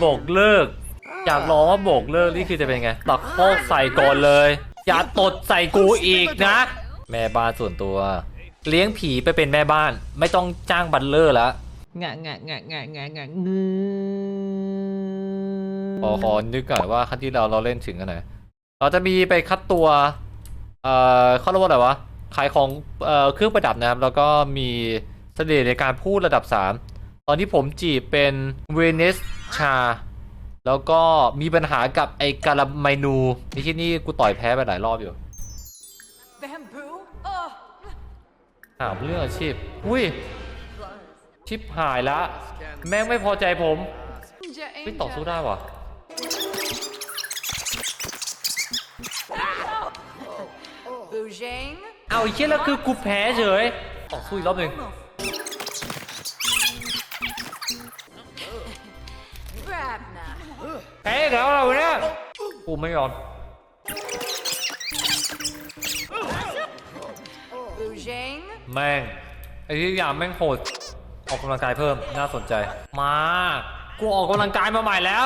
โบกเลิก อยากลองว่าโบกเลิกนี่คือจะเป็นไงตักโคกใส่ก่อนเลย อย่าตดใส่กูอีกนะ แม่บ้านส่วนตัว เลี้ยงผีไปเป็นแม่บ้าน ไม่ต้องจ้างบัลเลอร์แล้วงะงะงะงะงะงะงืขอขอนึกก่อนว่าครั้งที่เราเราเล่นถึงกันไหนเราจะมีไปคัดตัว เอ่อเขาเรียกว่าอะไรวะขายของเอ่อเครื่องประดับนะครับ แล้วก็มีเสน่ห์ในการพูดระดับ 3 ตอนที่ผมจีบเป็นเวเนส ชา แล้วก็มีปัญหากับไอ้กาลาไมนูไอ้ที่นี่กูต่อยแพ้ไปหลายรอบอยู่ Bamboo? Ugh. ถามเรื่องอาชีพ อุ้ย ชิปหายละ แม่งไม่พอใจผม Ninja ไม่ต่อสู้ได้วะ Boujang? เอาไอ้เชี่ยแล้วคือกูแพ้เฉย ต่อสู้อีกรอบหนึ่ง แพ้อีกแล้วเราเนี่ยกูไม่ยอม Boujang? แม่งไอ้ที่อย่างแม่งโหดออกกำลังกายเพิ่มน่าสนใจ มา กูออกกำลังกายมาใหม่แล้ว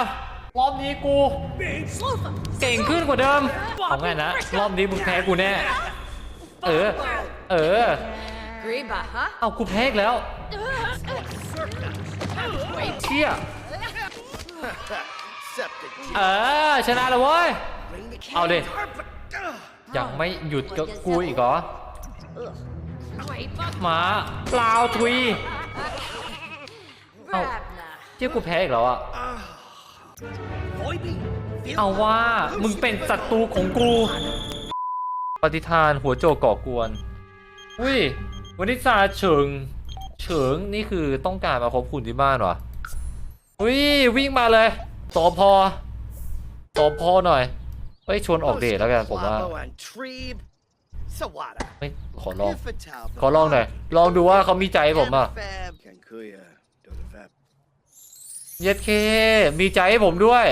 รอบนี้กู เก่งขึ้นกว่าเดิมเอาไงนะ รอบนี้มึงแพ้กูแน่ เออ เออ Griba, huh? เอากูแพ้อีกแล้วเชี่ย เออ ชนะแล้วเว้ย เอาดิ ยังไม่หยุดกับกูอีกเหรอ มาเปล่าทวี Brabna. เชี่ยกูแพ้อีกแล้วอะเอาว่ามึงเป็นศัตรูของกู ปฏิทานหัวโจกก่อกวน อุ้ยวันนี้ซาเฉิง เฉิงนี่คือต้องการมาพบคุณที่บ้านวะอุ้ยวิ่งมาเลย สอพอสอพอหน่อยเฮ้ยชวนออกเดทแล้วกันผมว่า Sawada. ไม่ขอลอง Ifatal. ขอลองหน่อย ลองดูว่าเขามีใจให้ผมอะ Fab. Kankuya. Dodafab. เย็ดเค มีใจให้ผมด้วย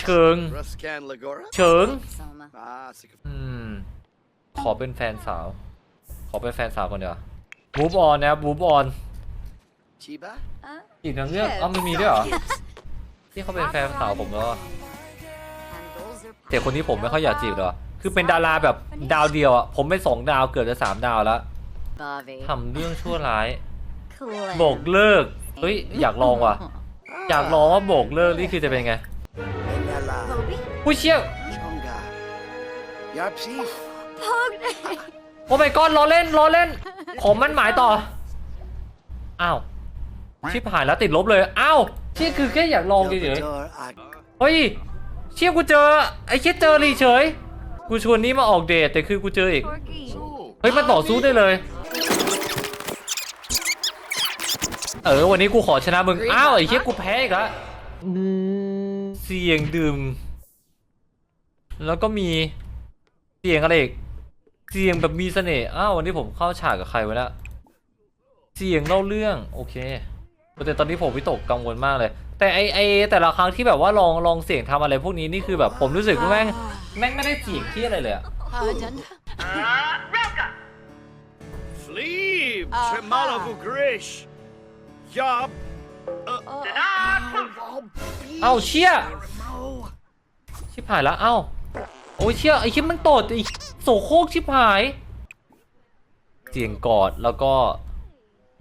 เฉิง Ruskan Lagora. เฉิง Ah, sick of อืมขอเป็นแฟนสาว ขอเป็นแฟนสาวก่อนเดี๋ยวบูบออนนะครับบูบออน Chiba. อีกหนึ่งเรื่องเอ้ามันมีด้วยเหรอ ที่เขาเป็นแฟนสาวผมแล้วอะแต่คนนี้ผมไม่ค่อยอยากจีบเลยว่ะคือเป็นดาราแบบดาวเดียวอะ ผมเป็นสองดาวเกือบจะสามดาวแล้วทำเรื่องชั่วร้าย โบกเลิก เฮ้ย อยากลองว่ะ อยากลองว่าโบกเลิกนี่คือจะเป็นไง Benella. ผู้เชี่ย Chonga. Yarpsi. โอ้ my god ล้อเล่นล้อเล่น ผมมันหมายต่อ อ้าว ชิบหายแล้วติดลบเลย อ้าว เชี่ยคือแค่อยากลองเฉย Delgador Ag. ๆเฮ้ยเชี่ยกูเจอไอ้เชี่ยเจอรีเฉย กูชวนนี้มาออกเดทแต่คือกูเจออีก เฮ้ยมันต่อสู้ได้เลย เออวันนี้กูขอชนะมึง อ้าวไอ้เชี่ยกูแพ้อีกแล้วงืเสียงดื่ม แล้วก็มีเสียงอะไรอีกเสียงแบบมีเสน่ห์ อ้าววันนี้ผมเข้าฉากกับใครไว้แล้วเสียงเล่าเรื่อง โอเค แต่ตอนนี้ผมวิตกกังวลมากเลย แต่ไอไอแต่ละครั้งที่แบบว่าลองลองเสียงทำอะไรพวกนี้นี่คือแบบผมรู้สึกว่าแม่งแม่งไม่ได้เสียงที่อะไรเลยอะ Pardon? Fleeb. Aha. Tremalavu Grish. Yob. เอ้าเชี่ยชิบหายแล้วเอ้าโอ้ยเชี่ยไอ้ชิบมันตดไอ้โสโครกชิบหาย เสียงกอดแล้วก็ไอ้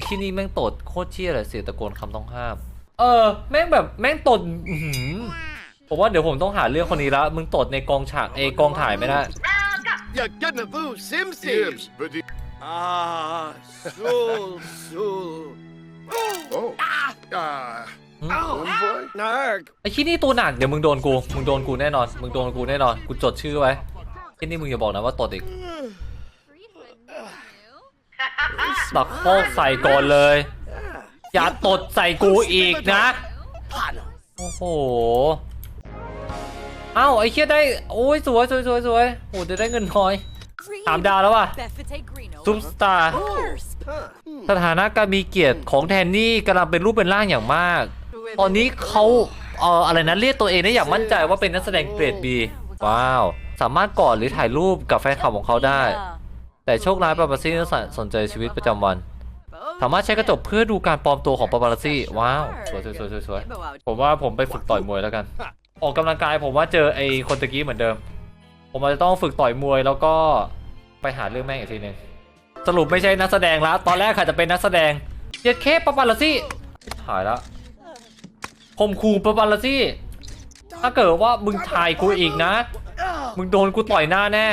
ที่นี่แม่งตดโคตรเชี่ยเลยเสียงตะโกนคำต้องห้าม เออ แม่งแบบแม่งตดอื้อหือผมว่าเดี๋ยวผมต้องหาเรื่องคนนี้แล้วมึงตดในกองฉากเอยกองถ่ายไม่ได้ Ya gonna boo Sim Sims. Ah, Sul Sul. Oh. Ah. Hmm? Envoy. Narg. ไอ้ที่นี่ตัวหนักเดี๋ยวมึงโดนกูมึงโดนกูแน่นอนมึงโดนกูแน่นอนกูจดชื่อไว้ที่นี่มึงอย่าบอกนะว่าตดอีก ตักโคกใส่ก่อนเลย อย่าตดใส่กูอีกนะ Pano. โอ้โห เอ้าไอ้เคียได้ โอ้ยสวยสวยสวยสวยโอ้เดี๋ยวได้เงินน้อยสามดาวแล้วว่ะ Befete Greeno. ซุปสตาร์สถานะการมีเกียรติของแทนนี่กำลังเป็นรูปเป็นร่างอย่างมาก ตอนนี้เขาเอ่ออะไรนะเรียกตัวเองได้อย่างมั่นใจว่าเป็นนักแสดงเกรดบีว้าว สามารถกอดหรือถ่ายรูปกับแฟนคลับของเขาได้ แต่โชคร้ายปาปาซี่นั้นสนใจชีวิตประจำวัน สามารถใช้กระจกเพื่อดูการปลอมตัวของปาปาซี่ ว้าวสวยสวยสวยสวยผมว่าผมไปฝึกต่อยมวยแล้วกัน ออกกำลังกายผมว่าเจอไอ้คนตะกี้เหมือนเดิม ผมอาจจะต้องฝึกต่อยมวยแล้วก็ไปหาเรื่องแม่งอีกทีหนึ่งสรุปไม่ใช่นักแสดงแล้วตอนแรกค่ะจะเป็นนักแสดงเย็ดเคปปาปาซี่ถ่ายแล้วผมคูปาปาซี่ถ้าเกิดว่ามึงถ่ายกูอีกนะ มึงโดนกูต่อยหน้าแน่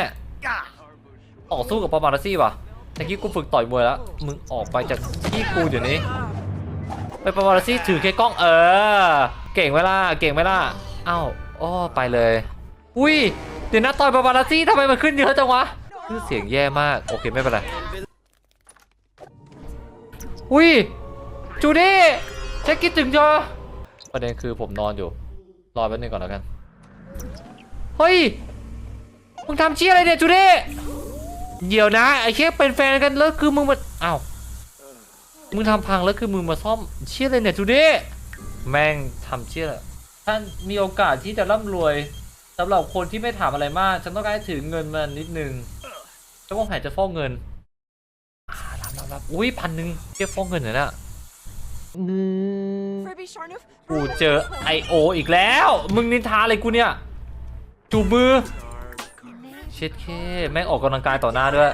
ต่อสู้กับปาปารัสซี่ป่ะตะกี้กูฝึกต่อยมวยแล้ว มึงออกไปจากที่กูเดี๋ยวนี้ ไปปาปารัสซี่ถือแค่กล้องเออ เก่งไหมล่ะ เก่งไหมล่ะเอ้าอ้อไปเลย อุ้ย เดี๋ยวนะต่อยปาปารัสซี่ทำไมมันขึ้นเยอะจังวะชื่อเสียงแย่มาก โอเคไม่เป็นไร อุ้ย จูดี้ฉันคิดถึงเธอประเด็นคือผมนอนอยู่ รอแป๊บนึงก่อนแล้วกัน เฮ้ย มึงทำเชี่ยอะไรเนี่ยจูดี้ เดี๋ยวนะไอ้เค้กเป็นแฟนกันแล้วคือมึงมาอ้าวมึงทำพังแล้วคือมึงมาซ่อมเชี่ยอะไรเนี่ยจูดี้แม่งทำเชี่ยอะไรท่านมีโอกาสที่จะร่ำรวยสำหรับคนที่ไม่ถามอะไรมากฉันต้องการให้ถือเงินมานิดนึงฉันวางแผนจะฟอกเงินอ่ารับรับรับอุ้ยพันหนึ่งเทียบฟอกเงินเหรอเนี่ยงือกูเจอไอโออีกแล้ว มึงนินทาอะไรกูเนี่ยจูบมือ เช็ดเคแม่งออกกำลังกายต่อหน้าด้วย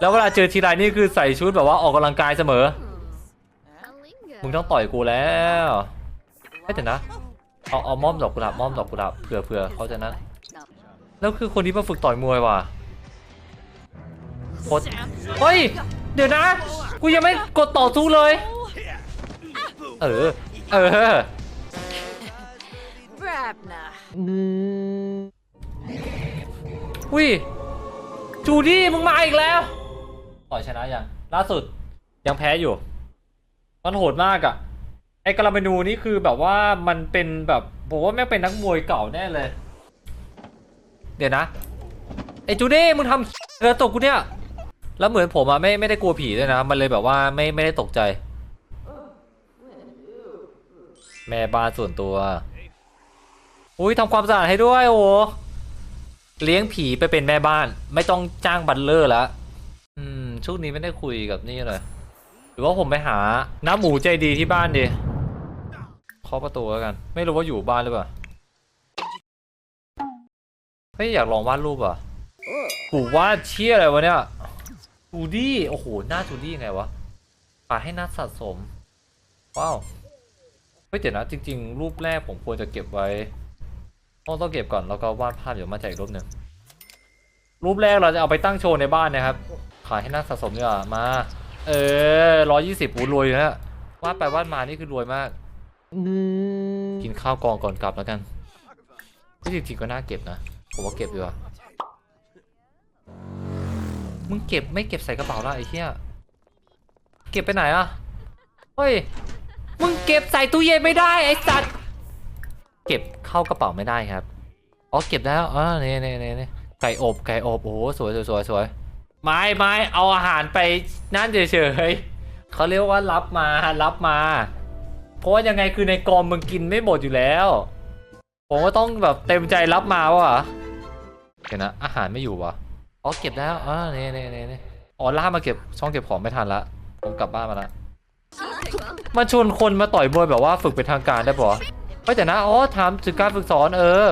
แล้วเวลาเจอทีไรนี่คือใส่ชุดแบบว่าออกกำลังกายเสมอ มึงต้องต่อยกูแล้วไม่แต่นะเอาเอาม่อมดอกกุหลาบม่อมดอกกุหลาบเผื่อเผื่อเขาจะนั้นแล้วคือคนที่มาฝึกต่อยมวยว่ะโคตรเฮ้ย เดี๋ยวนะ กูยังไม่กดต่อสู้เลย เออ เออ Brabna. งือ อุ้ยจูดี้มึงมาอีกแล้วต่อยชนะยังล่าสุดยังแพ้อยู่ มันโหดมากอะไอ้กาลาเมนูนี่คือแบบว่ามันเป็นแบบผมว่าแม่งเป็นนักมวยเก่าแน่เลย เดี๋ยวนะไอ้จูดี้มึงทำเรือตกกูเนี่ยแล้วเหมือนผมอะไม่ไม่ได้กลัวผีด้วยนะ มันเลยแบบว่าไม่ไม่ได้ตกใจ แม่บ้านส่วนตัว อุ้ยทำความสะอาดให้ด้วยโอ้ เลี้ยงผีไปเป็นแม่บ้าน ไม่ต้องจ้างบัตเลอร์แล้วอืมช่วงนี้ไม่ได้คุยกับนี่เลย หรือว่าผมไปหาน้าหมูใจดีที่บ้านดีเคาะประตูแล้วกัน ไม่รู้ว่าอยู่บ้านหรือเปล่าเฮ้ยอยากลองวาดรูปอะกูวาดเชี่ยอะไรวะเนี่ยจูดี้โอ้โหหน้าจูดี้ยังไงวะปาให้หน้าสะสมว้าวเฮ้ยเดี๋ยวนะจริง ๆ รูปแรกผมควรจะเก็บไว้ ต้องต้องเก็บก่อนแล้วก็วาดภาพเดี๋ยวมาแจกรูปหนึ่งรูปแรกเราจะเอาไปตั้งโชว์ในบ้านนะครับ ขายให้นักสะสมดีกว่ามา เออร้อยยี่สิบอูรวยนะวาดไปวาดมานี่คือรวยมากกินข้าวกองก่อนกลับแล้วกันก็จริงๆก็น่าเก็บนะ ผมว่าเก็บดีกว่ามึงเก็บไม่เก็บใส่กระเป๋าละไอ้เหี้ยเก็บไปไหนอะเฮ้ย มึงเก็บใส่ตู้เย็นไม่ได้ไอ้สัตว์ เก็บ เข้ากระเป๋าไม่ได้ครับอ๋อเก็บแล้วอ๋อนี่นี่นี่นี่ไก่อบไก่อบโอ้โหสวยสวยสวยสวยไม่ไม่เอาอาหารไปนั่นเฉยๆเขาเรียกว่ารับมารับมา เพราะว่ายังไงคือในกรมมึงกินไม่หมดอยู่แล้ว ผมก็ต้องแบบเต็มใจรับมาว่ะเดี๋ยวนะอาหารไม่อยู่วะอ๋อเก็บแล้วอ๋อนี่นี่นี่นี่อ๋อล่ามาเก็บช่องเก็บของไม่ทันละผมกลับบ้านมาละมันชวนคนมาต่อยมวยแบบว่าฝึกเป็นทางการได้ปะ ฮ้ยแต่นะอ๋อถามถึงการฝึกสอนเออ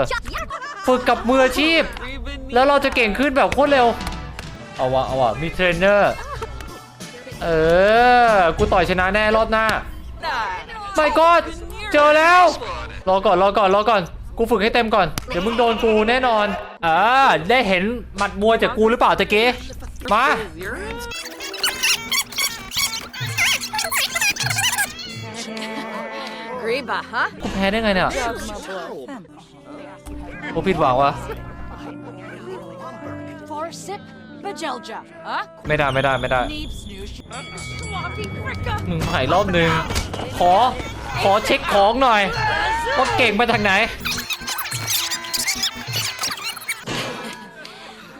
ฝึกกับมืออาชีพ แล้วเราจะเก่งขึ้นแบบโคตรเร็ว เอาวะเอาวะมีเทรนเนอร์เออ กูต่อยชนะแน่รอบหน้าไม่ก็เจอแล้ว รอก่อนรอก่อนรอก่อน กูฝึกให้เต็มก่อน เดี๋ยวมึงโดนกูแน่นอน อ่าได้เห็นหมัดมวยจากกูหรือเปล่าตะเกีมา แพ้ได้ไงเนี่ยกูผิดหวังวะ Forsip, Bajelja, huh? ไม่ได้ไม่ได้ไม่ได้ Neep snoosh. Swampy fricka. มึงใหม่รอบหนึ่งขอ ขอเช็คของหน่อยว่าเก่งมาจากไหน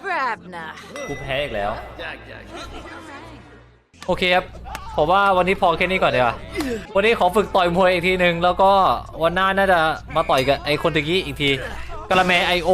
Brabna. กูแพ้อีกแล้ว โอเคครับ ผมว่าวันนี้พอแค่นี้ก่อนดีกว่าวันนี้ขอฝึกต่อยมวยอีกทีหนึ่งแล้วก็วันหน้าน่าจะมาต่อยกับไอคนตะกี้อีกทีกะละแมไอโอ